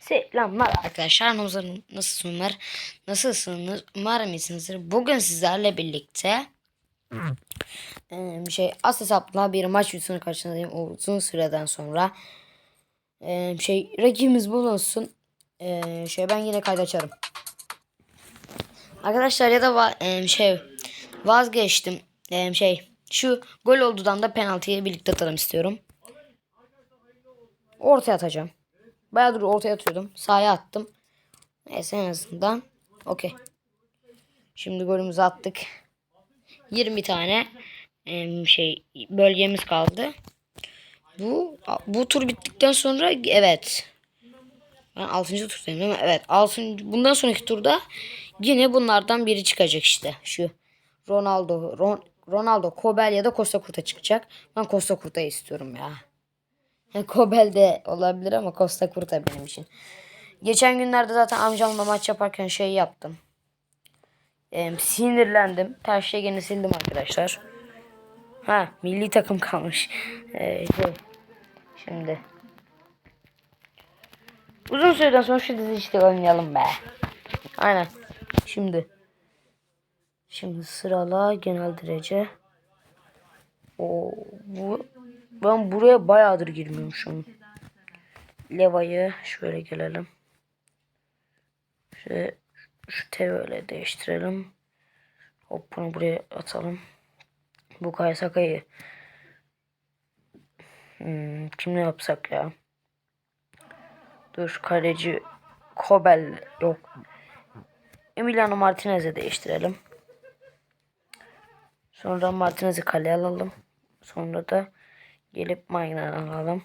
Selamlar arkadaşlar. Nasıl- Nasılsınız? Nasılsınız? Umarım iyisinizdir. Bugün sizlerle birlikte bir şey as hesapla bir maç videosunu karşınızdayım uzun süreden sonra. Eee, şey rakibimiz bulunsun. Eee, şey ben yine kaydı açarım. Arkadaşlar ya da va- şey vazgeçtim. Şey şu gol oldudan da penaltıyı birlikte atalım istiyorum. Ortaya atacağım. Bayağıdır ortaya atıyordum. Sahaya attım. Neyse en azından. Okey. Şimdi golümüzü attık. 20 tane şey bölgemiz kaldı. Bu bu tur bittikten sonra evet. Ben 6. turdayım değil mi? Evet. 6. bundan sonraki turda yine bunlardan biri çıkacak işte. Şu Ronaldo, Ron, Ronaldo, Kobel ya da Costa Curta çıkacak. Ben Costa Curta'yı istiyorum ya. Kobel de olabilir ama Costa Curta benim için. Geçen günlerde zaten amcamla maç yaparken şey yaptım. Ee, sinirlendim. Ter şeyini sildim arkadaşlar. Ha milli takım kalmış. Ee, şey, şimdi. Uzun süreden sonra şu dizi işte oynayalım be. Aynen. Şimdi. Şimdi sırala genel derece. O bu ben buraya bayağıdır girmiyormuşum. Leva'yı şöyle gelelim. Şöyle şu T öyle değiştirelim. Hop bunu buraya atalım. Bu Kayasaka'yı hmm, kimle yapsak ya? Dur kaleci Kobel yok. Emiliano Martinez'e değiştirelim. Sonra Martinez'i kaleye alalım. Sonra da gelip Magnan'ı alalım.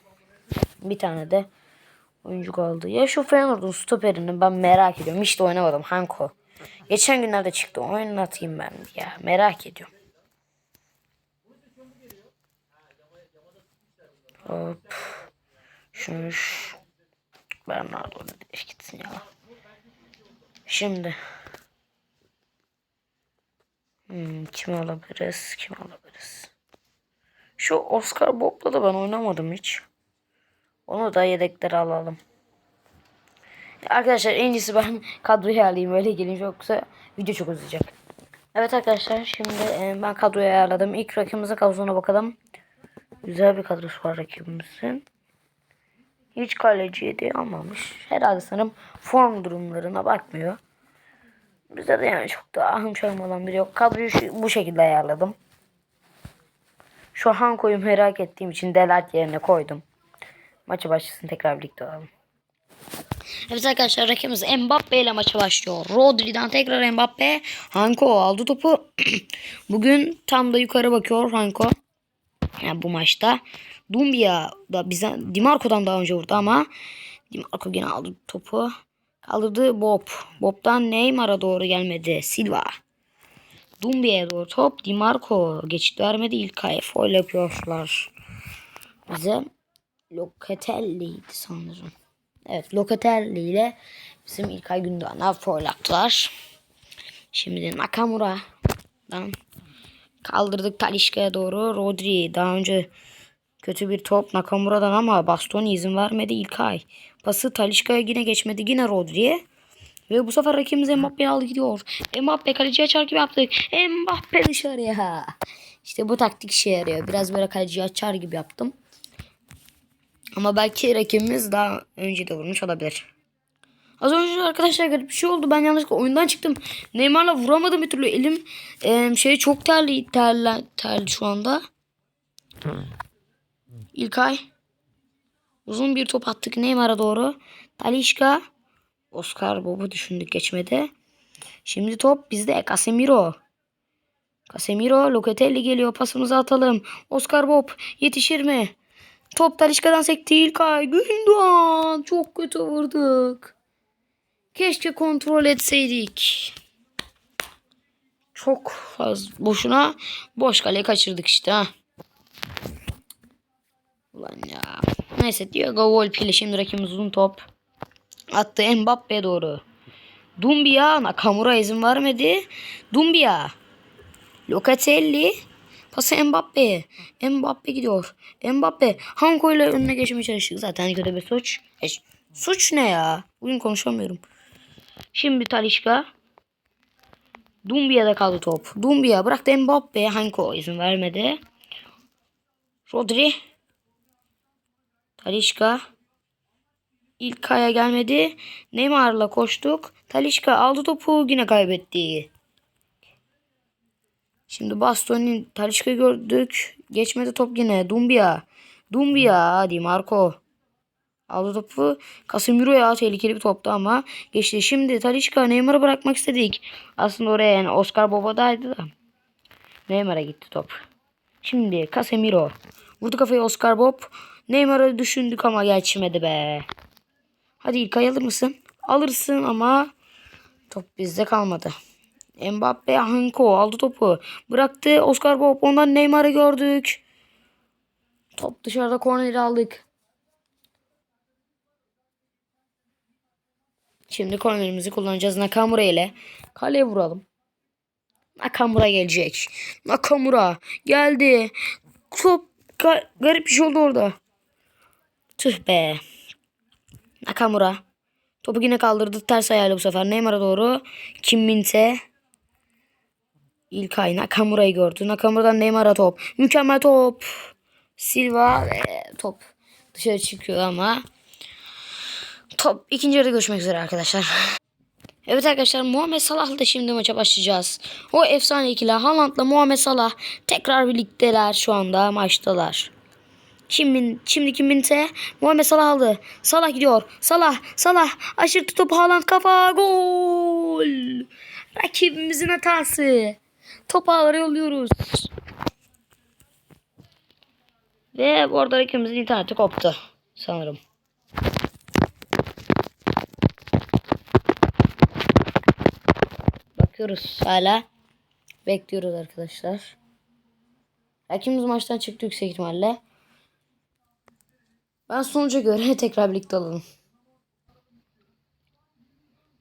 Bir tane de oyuncu kaldı. Ya şu Feyenoord'un stoperini ben merak ediyorum. Hiç de oynamadım. Hanko. Geçen günlerde çıktı. Oynatayım ben ya. Merak ediyorum. Hop. Şunu şu. Bernardo gitsin ya. Şimdi. Hmm, kim alabiliriz? Kim alabiliriz? Şu Oscar Bob'la da ben oynamadım hiç. Onu da yedeklere alalım. Arkadaşlar en iyisi ben kadroyu ayarlayayım öyle gelin yoksa video çok uzayacak. Evet arkadaşlar şimdi e, ben kadroyu ayarladım. İlk rakibimizin kadrosuna bakalım. Güzel bir kadrosu var rakibimizin. Hiç kaleciyi de almamış. Herhalde sanırım form durumlarına bakmıyor. Bize de yani çok da ahım şahım olan biri yok. Kadroyu şu, bu şekilde ayarladım. Şu Hanko'yu merak ettiğim için Delat yerine koydum. Maçı başlasın tekrar birlikte olalım. Evet arkadaşlar rakibimiz Mbappe ile maça başlıyor. Rodri'den tekrar Mbappe. Hanko aldı topu. Bugün tam da yukarı bakıyor Hanko. Yani bu maçta. Dumbia da bize Dimarco'dan daha önce vurdu ama Dimarco yine aldı topu. Kaldırdı Bob. Bob'dan Neymar'a doğru gelmedi. Silva. Dumbia'ya doğru top. Dimarco geçit vermedi. İlkay foul yapıyorlar. Bize Locatelli'ydi sanırım. Evet Locatelli ile bizim İlkay Gündoğan'a foul attılar. Şimdi Nakamura'dan kaldırdık Talişka'ya doğru. Rodri daha önce kötü bir top Nakamura'dan ama Bastoni izin vermedi İlkay. Pası Talişka'ya yine geçmedi. Yine Rodri'ye. Ve bu sefer rakibimiz Mbappe'yi aldı gidiyor. Mbappe kaleciye açar gibi yaptık. Mbappe dışarıya. İşte bu taktik işe yarıyor. Biraz böyle kaleciyi açar gibi yaptım. Ama belki rakibimiz daha önce de vurmuş olabilir. Az önce arkadaşlar garip bir şey oldu. Ben yanlışlıkla oyundan çıktım. Neymar'la vuramadım bir türlü. Elim e, şey çok terli, terli, terli şu anda. İlkay. Uzun bir top attık Neymar'a doğru. Talişka. Oscar Bob'u düşündük geçmedi. Şimdi top bizde. Casemiro. Casemiro. Locatelli geliyor. Pasımızı atalım. Oscar Bob yetişir mi? Top Talişka'dan sekti İlkay. Gündoğan. Çok kötü vurduk. Keşke kontrol etseydik. Çok fazla boşuna boş kale kaçırdık işte ha. Ulan ya. Neyse Diego Volpi ile şimdi rakibimiz uzun top. Attı Mbappe'ye doğru. Dumbia Nakamura izin vermedi. Dumbia. Locatelli. Pası Mbappe. Mbappe gidiyor. Mbappe. Hanko ile önüne geçmeye çalıştık. Zaten kötü bir suç. E, suç ne ya? Bugün konuşamıyorum. Şimdi Talişka. Dumbia'da kaldı top. Dumbia bıraktı Mbappe. Hanko izin vermedi. Rodri. Talişka. İlkay'a gelmedi. Neymar'la koştuk. Talişka aldı topu yine kaybetti. Şimdi Bastoni Talişka gördük. Geçmedi top yine. Dumbia. Dumbia hadi Marco. Aldı topu. Casemiro ya tehlikeli bir toptu ama geçti. Şimdi Talişka Neymar'ı bırakmak istedik. Aslında oraya yani Oscar Boba'daydı da. Neymar'a gitti top. Şimdi Casemiro. Vurdu kafayı Oscar Bob. Neymar'ı düşündük ama geçmedi be. Hadi İlkay alır mısın? Alırsın ama top bizde kalmadı. Mbappe Hanko aldı topu. Bıraktı Oscar Bob. Ondan Neymar'ı gördük. Top dışarıda korneri aldık. Şimdi kornerimizi kullanacağız Nakamura ile. Kaleye vuralım. Nakamura gelecek. Nakamura geldi. Top ga- garip bir şey oldu orada. Tüh be. Nakamura. Topu yine kaldırdı ters ayağıyla bu sefer. Neymar'a doğru. Kim Minte. İlkay Nakamura'yı gördü. Nakamura'dan Neymar'a top. Mükemmel top. Silva ve top dışarı çıkıyor ama top ikinci yarıda görüşmek üzere arkadaşlar. Evet arkadaşlar Muhammed Salah'la şimdi maça başlayacağız. O efsane ikili Haaland'la Muhammed Salah tekrar birlikteler şu anda maçtalar. Şimdi, şimdi kiminse Muhammed Salah aldı. Salah gidiyor. Salah, Salah aşırtı topu Haaland kafa gol. Rakibimizin hatası. Topu ağlara yolluyoruz. Ve bu arada rakibimizin interneti koptu sanırım. Bakıyoruz hala. Bekliyoruz arkadaşlar. Rakibimiz maçtan çıktı yüksek ihtimalle. Ben sonuca göre tekrar birlikte alalım.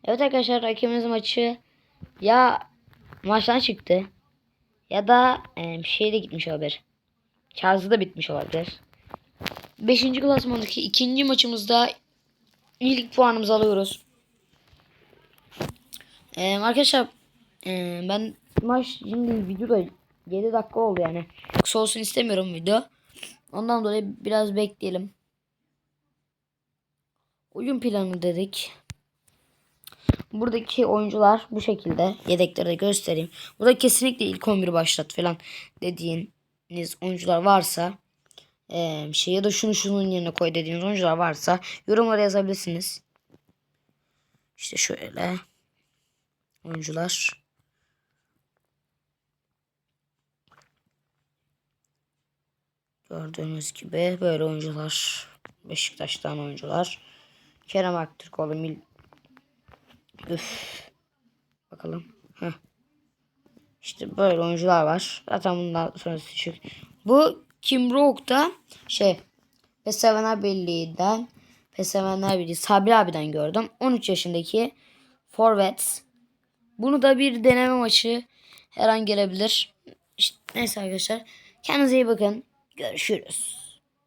Evet arkadaşlar rakibimiz maçı ya maçtan çıktı ya da e, şeyde gitmiş olabilir. Şarjı da bitmiş olabilir. Beşinci klasmandaki ikinci maçımızda ilk puanımızı alıyoruz. E, arkadaşlar e, ben maç şimdi videoda 7 dakika oldu yani. Kısa olsun istemiyorum video. Ondan dolayı biraz bekleyelim. Oyun planı dedik. Buradaki oyuncular bu şekilde. Yedekleri de göstereyim. Burada kesinlikle ilk 11 başlat falan dediğiniz oyuncular varsa şey ya da şunu şunun yerine koy dediğiniz oyuncular varsa yorumlara yazabilirsiniz. İşte şöyle oyuncular. Gördüğünüz gibi böyle oyuncular. Beşiktaş'tan oyuncular. Kerem Aktürkoğlu Mil Üf. Bakalım. Heh. İşte böyle oyuncular var. Zaten bundan sonrası çık. Bu Kim Rook da şey Pesevenler Birliği'nden Pesevenler Birliği Sabri abiden gördüm. 13 yaşındaki Forvet. Bunu da bir deneme maçı her an gelebilir. İşte, neyse arkadaşlar. Kendinize iyi bakın. Görüşürüz.